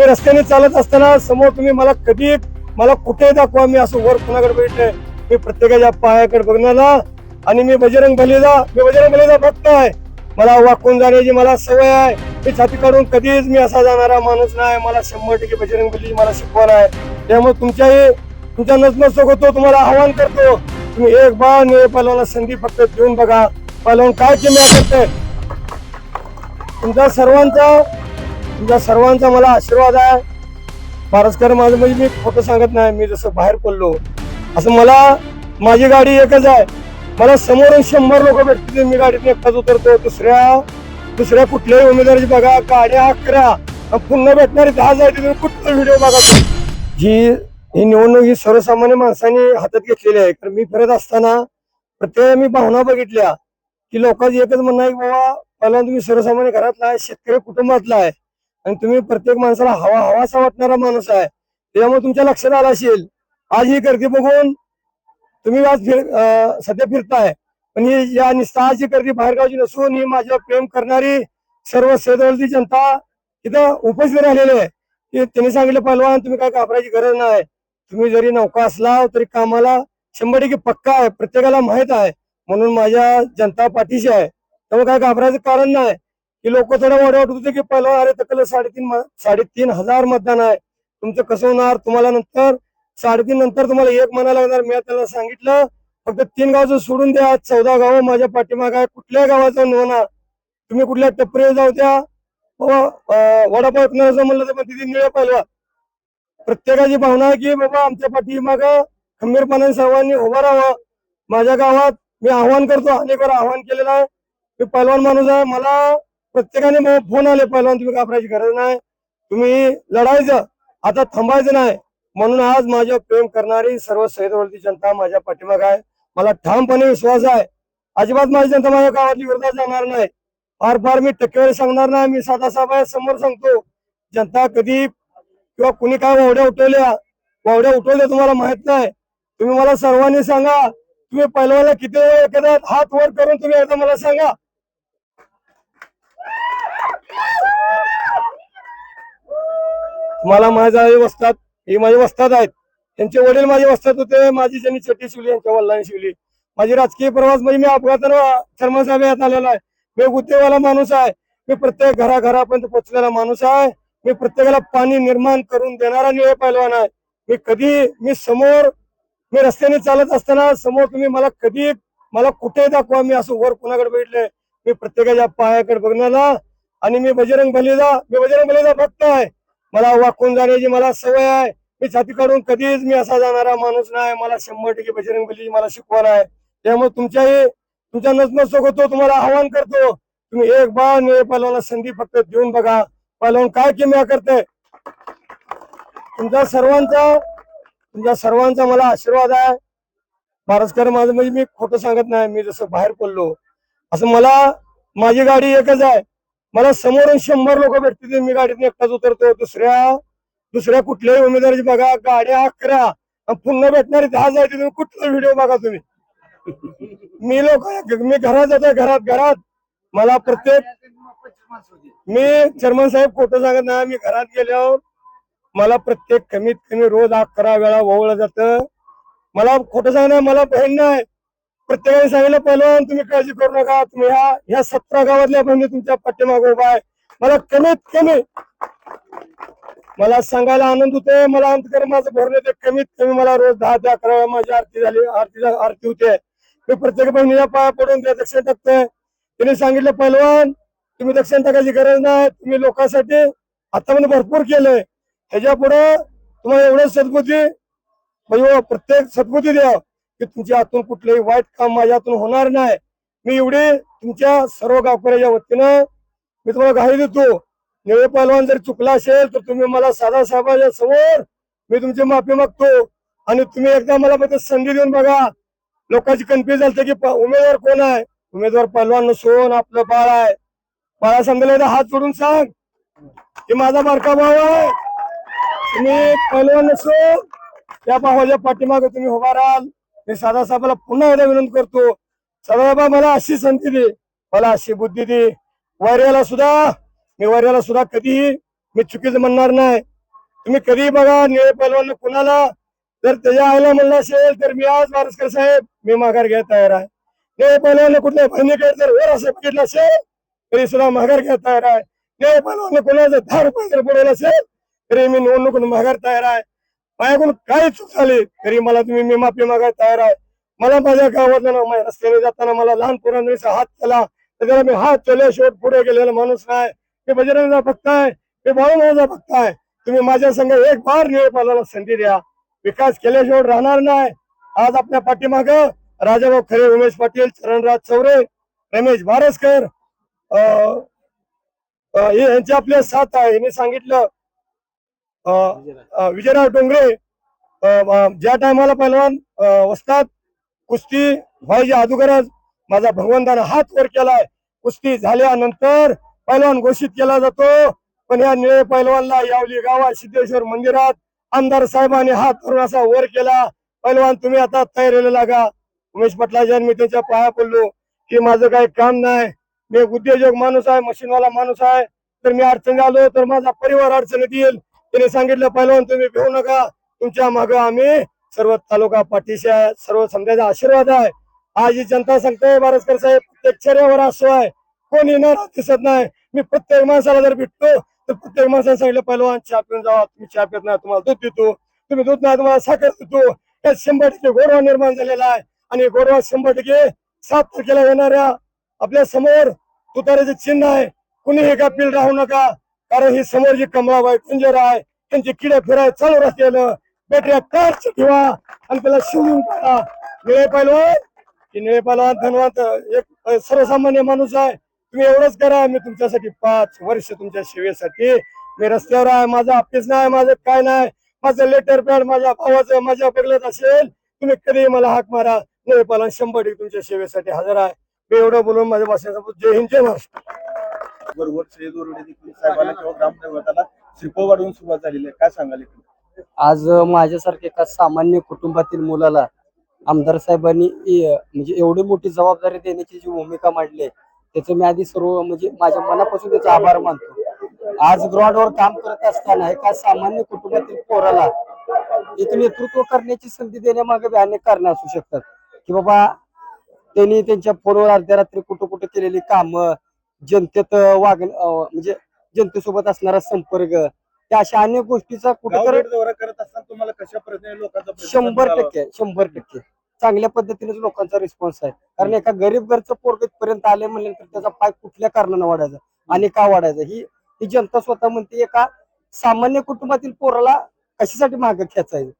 मी रस्त्याने चालत असताना समोर तुम्ही मला कधी मला कुठे दाखवा मी असं वर कुणाकडे बघितलंय? मी प्रत्येकाच्या पायाकडे बघण्याला आणि मी बजरंग बलीचा मी बजरंग बलीचा भक्त आहे मला वाकून जाण्याची मला सवय आहे. मी छाती काढून कधीच मी असा जाणारा माणूस नाही. मला शंभर टक्के बजरंग बली मला शिकवण आहे. त्यामुळे तुमच्याही तुमच्या नतमस्तक होतो तुम्हाला आवाहन करतो. तुम्ही एक बार निळे पहिला संधी फक्त देऊन बघा. पहिला काय किमया करते तुमचा सर्वांचा तुमच्या सर्वांचा मला आशीर्वाद आहे. पारस्कर माझं म्हणजे मी खोटं सांगत नाही मी जसं बाहेर पडलो. असं मला माझी गाडी एकच आहे. मला समोरून शंभर लोक भेटतील मी गाडीत एकटाच उतरतो दुसऱ्या दुसऱ्या कुठल्याही उमेदवाराची बघा गाड्या अकरा. पुन्हा भेटणारी दहा जायचे तुम्ही कुठला व्हिडिओ बघा? जी ही निवडणूक ही सर्वसामान्य माणसांनी हातात घेतलेली आहे. तर मी फिरत असताना प्रत्येक मी भावना बघितल्या की लोकांची एकच म्हणणं आहे की बाबा पहिला तुम्ही सर्वसामान्य घरातला आहे शेतकरी कुटुंबातला आहे. आणि तुम्ही प्रत्येक माणसाला हवा हवासा वाटणारा माणूस आहे. त्यामुळे तुमच्या लक्षात आला असेल आज ही गर्दी बघून तुम्ही आज फिर सध्या फिरताय. पण ही या निस्ताची गर्दी बाहेरगावची नसून ही माझ्या प्रेम करणारी सर्व सैदवलती जनता इथं उपस्थित राहिलेली आहे. की त्यांनी सांगितलं पहिलवान तुम्ही काय घाबरायची गरज नाही. तुम्ही जरी नौका असला तरी कामाला शंभर टक्के पक्का आहे. प्रत्येकाला माहीत आहे. म्हणून माझ्या जनता पाठीशी आहे. त्यामुळे काय घाबरायचं कारण नाही. की लोक थोडं वाढ वाटत होते की पहिला अरे तकल साडेतीन साडेतीन हजार मतदान आहे. तुमचं कसं होणार? तुम्हाला नंतर साडेतीन नंतर तुम्हाला एक म्हणायला लागणार. मी त्याला सांगितलं फक्त तीन गावचं सोडून द्या. चौदा गावं माझ्या पाठीमाग आहे. कुठल्या गावाचं नोना तुम्ही कुठल्या टपरे जाऊ द्या. वडापाव विकणाऱ्याचं म्हणलं तर तिथे निळ पाहिलं प्रत्येकाची भावना आहे की बाबा आमच्या पाठीमाग खंबीरपणाने सर्वांनी उभं राहावं. माझ्या गावात मी आव्हान करतो. अनेक वेळा आव्हान केलेलं आहे. मी पहिलवान माणूस आहे. मला प्रत्येकाने मला फोन आले पहिलवान तुम्ही घाबरायची गरज नाही. तुम्ही लढायचं आता थांबायचं नाही. म्हणून आज माझ्या प्रेम करणारी सर्व सैदवरती जनता माझ्या पाठीमाग आहे. मला ठामपणे विश्वास आहे. अजिबात माझी जनता माझ्या गावातली विरोधात जाणार नाही. फार फार मी टक्केवारी सांगणार नाही. मी साधा साहेब आहे समोर सांगतो. जनता कधी किंवा कुणी काय वावड्या उठवल्या वावड्या उठवल्या तुम्हाला माहीत नाही. तुम्ही मला सर्वांनी सांगा. तुम्ही पहिलवाला किती वेळ हात वर करून तुम्ही एकदा मला सांगा. मला माझ्या आई वस्तात हे माझी वस्तात आहेत. त्यांचे वडील माझे वस्तात होते माझी ज्यांनी चट्टी शिवली यांच्या वडिलांनी शिवली. माझी राजकीय प्रवास म्हणजे मी अपघातानं शर्मा साहेब यात आलेला आहे. मी गुत्तेवाला माणूस आहे. मी प्रत्येक घराघरापर्यंत पोहोचलेला माणूस आहे. मी प्रत्येकाला पाणी निर्माण करून देणारा निळे पहिलवान आहे. मी कधी मी समोर मी रस्त्याने चालत असताना समोर तुम्ही मला कधी मला कुठे दाखवा मी असं वर कुणाकडे बघितलंय? मी प्रत्येकाच्या पायाकडे बघण्याला आणि मी बजरंग बलीचा मी बजरंग बलीचा भक्त आहे. मला वाकून जाण्याची मला सवय आहे. मी छाती काढून कधीच मी असा जाणारा माणूस नाही. मला शंभर टक्के बजरंग बली मला शिकवण आहे. त्यामुळे तुमच्याही तुमच्या नतमस्तक होतो तुम्हाला आव्हान करतो. तुम्ही एक बार मी पहलवानला संधी फक्त देऊन बघा. पहलवान काय किमया करते तुमच्या सर्वांचा तुमच्या सर्वांचा मला आशीर्वाद आहे. पारस्कर माझं म्हणजे मी खोटं सांगत नाही. मी जसं बाहेर पडलो. असं मला माझी गाडी एकच आहे. मला समोरून शंभर लोक भेटतील मी गाडीतून एकटाच उतरतो दुसऱ्या दुसऱ्या कुठल्याही उमेदवाराची बघा गाड्या अकरा. पुन्हा भेटणार दहा जायचे तुम्ही कुठला व्हिडिओ बघा तुम्ही? मी लोक मी घरात जातो घरात घरात. मला प्रत्येक मी चर्मन साहेब खोटं सांगत नाही मी घरात गेल्यावर मला प्रत्येक कमीत कमी रोज अकरा वेळा ओवळ जात. मला खोटं सांगणार मला बहीण नाही प्रत्येकाने सांगितलं पहिलवान तुम्ही काळजी करू नका तुम्ही ह्या ह्या सतरा गावातल्या बहिणी तुमच्या पाठीमागे उभा आहे. मला कमीत कमी मला सांगायला आनंद होतोय मला अंतकर माझं भरून येते कमीत कमी मला रोज दहा ते अकरा वेळा माझी आरती झाली आरती आरती होते. मी प्रत्येक बहिणीला पाया पडून त्या दक्षिण टाकतोय. तिने सांगितलं पहिलवान तुम्ही दक्षिण टाकायची गरज नाही तुम्ही लोकांसाठी आता म्हणजे भरपूर केलंय. ह्याच्या पुढे तुम्हाला एवढं सद्बुद्धी म्हणजे प्रत्येक सद्बुद्धी द्या की तुमच्या हातून कुठलंही वाईट काम माझ्या हातून होणार नाही. मी एवढे तुमच्या सर्व गावकऱ्याच्या वतीनं मी तुम्हाला घाई देतो. निळे पहलवान जर चुकला असेल तर तुम्ही मला साधा साहेबाच्या समोर मी तुमची माफी मागतो. आणि तुम्ही एकदा मला फक्त संधी देऊन बघा. लोकांची कन्फ्युज झालं की उमेदवार कोण आहे? उमेदवार पहलवान नसून आपलं बाळ आहे. बाळा सांगितलं हात जोडून सांग. की माझा बारका भाव आहे. तुम्ही पहलवान नसून त्या भावाच्या पाठीमागे तुम्ही उभा राहाल. मी सादासाहेबाला पुन्हा एकदा विनंती करतो सदासाहेबा मला अशी संधी दे मला अशी बुद्धी दे. वैर्याला सुद्धा मी वैर्याला सुद्धा कधीही मी चुकीचं म्हणणार नाही. तुम्ही कधीही बघा निळे पैलवान कुणाला जर त्याच्या आईला म्हणलं असेल तर मी आज वारसकर साहेब मी माघार घ्यायला तयार आहे. निळे पैलवान कुठल्या बहिणीकडे जर वर असं बघितलं असेल तरी सुद्धा माघार घ्यायला तयार आहे. निळे पैलवान जर दहा रुपये जर बुडवलं असेल तरी मी निवडणूक माघार तयार आहे. माझ्याकडून काही चूक झाली तरी मला तुम्ही मी माफी मागाय तयार आहे. मला माझ्या गावातलं ना माझ्या रस्त्याने जाताना मला लहान पोरांचा हात केला. तर त्याला मी हात शेवट पुढे गेलेला माणूस नाही. मी बजरंगचा भक्त आहे. मी बाळूमाचा भक्त आहे. तुम्ही माझ्या संघ एक बार निळपाला संधी द्या. विकास केल्याशिवाय राहणार नाही. आज आपल्या पाठीमाग राजाभाऊ खरे उमेश पाटील चरणराज चौरे रमेश भारसकर अं, हे यांचे आपले साथ आहे. यांनी सांगितलं विजयराव डोंगरे अं, ज्या टायमाला पहिलवान वसतात वस्तात कुस्ती व्हायच्या अगोदरच माझा भगवंतानं हात वर केलाय. कुस्ती झाल्यानंतर पैलवान घोषित केला जातो. पण या निळे पैलवानला यावली गावात सिद्धेश्वर मंदिरात आमदार साहेबांनी हात धरून असा वर केला. पैलवान तुम्ही आता तयारीला लागा. उमेश पटलाच्या मी त्यांच्या पाया पडलो. की माझं काही काम नाही. मी एक उद्योजक माणूस आहे मशीनवाला माणूस आहे. तर मी अडचणी आलो तर माझा परिवार अडचणीत येईल. त्यांनी सांगितलं पहिलवान तुम्ही भिवू नका. तुमच्या मागे आम्ही सर्व तालुका पाठीशी आहे. सर्व समजायचा आशीर्वाद आहे. आज ही जनता सांगते बारसकर साहेब. प्रत्येक चेहऱ्यावर असो आहे. कोणी न दिसत नाही. मी प्रत्येक माणसाला जर भेटतो तर प्रत्येक माणसाने सांगितलं पहिलवान चहा पिऊन जावा तुम्ही चहा पित नाही तुम्हाला दूध देतो. तुम्ही दूध नाही तुम्हाला साखर देतो. यात शंभर टक्के गोडवा निर्माण झालेला आहे. आणि गोडवा शंभर टक्के सात तारखेला येणाऱ्या आपल्यासमोर तुताऱ्याचे चिन्ह आहे. कुणी हे पील राहू नका. कारण ही समोर जी कमळाबाई कुंजर आहे त्यांची किडे फिराय चालू असलेलं बॅटऱ्या कारच ठेवा आणि त्याला शिवून काढा निळे पैलवान की निळे पैलवान धनवंत एक सर्वसामान्य माणूस आहे. तुम्ही एवढंच करा मी तुमच्यासाठी पाच वर्ष तुमच्या सेवेसाठी मी रस्त्यावर आहे. माझा ऑफिस नाही माझं काय नाही. माझं लेटर पॅड माझ्या भावाचं माझ्या बदलत असेल. तुम्ही कधी मला हाक मारा. निळे पैलवान शंभर टक्के तुमच्या सेवेसाठी हजर आहे. मी एवढं बोलून माझ्या भाषेचा जय हिंद जय महाराष्ट्र. बरोबर देखील साहेबांना किंवा ग्रामदैवताला श्रीफळ वाढवून सुरुवात झालेली आहे. काय सांगाल एकूण? आज माझ्यासारख्या एका सामान्य कुटुंबातील मुलाला आमदार साहेबांनी म्हणजे एवढी मोठी जबाबदारी देण्याची जी भूमिका मांडली आहे त्याचं मी आधी सर्व म्हणजे माझ्या मनापासून त्याचा आभार मानतो. आज ग्रॉडवर काम करत असताना एका सामान्य कुटुंबातील पोराला एक नेतृत्व करण्याची संधी देण्यामागे अनेक कारण असू शकतात. की बाबा त्यांनी त्यांच्या फोनवर अर्ध्या रात्री कुठं कुठं केलेली कामं जनतेत वाग म्हणजे जनतेसोबत असणारा संपर्क त्या अशा अनेक गोष्टीचा कुठेतरी दौरा करत असताना तुम्हाला कशा पद्धतीने लोकांचा शंभर? टक्के शंभर टक्के. चांगल्या पद्धतीनेच लोकांचा रिस्पॉन्स आहे. कारण एका गरीब घरचं पोरग पर्यंत आले म्हणल्यानंतर त्याचा पाय कुठल्या कारणानं वाढायचा आणि का वाढायचा? ही ही जनता स्वतः म्हणते एका सामान्य कुटुंबातील पोराला कशासाठी मागे खेचायचं?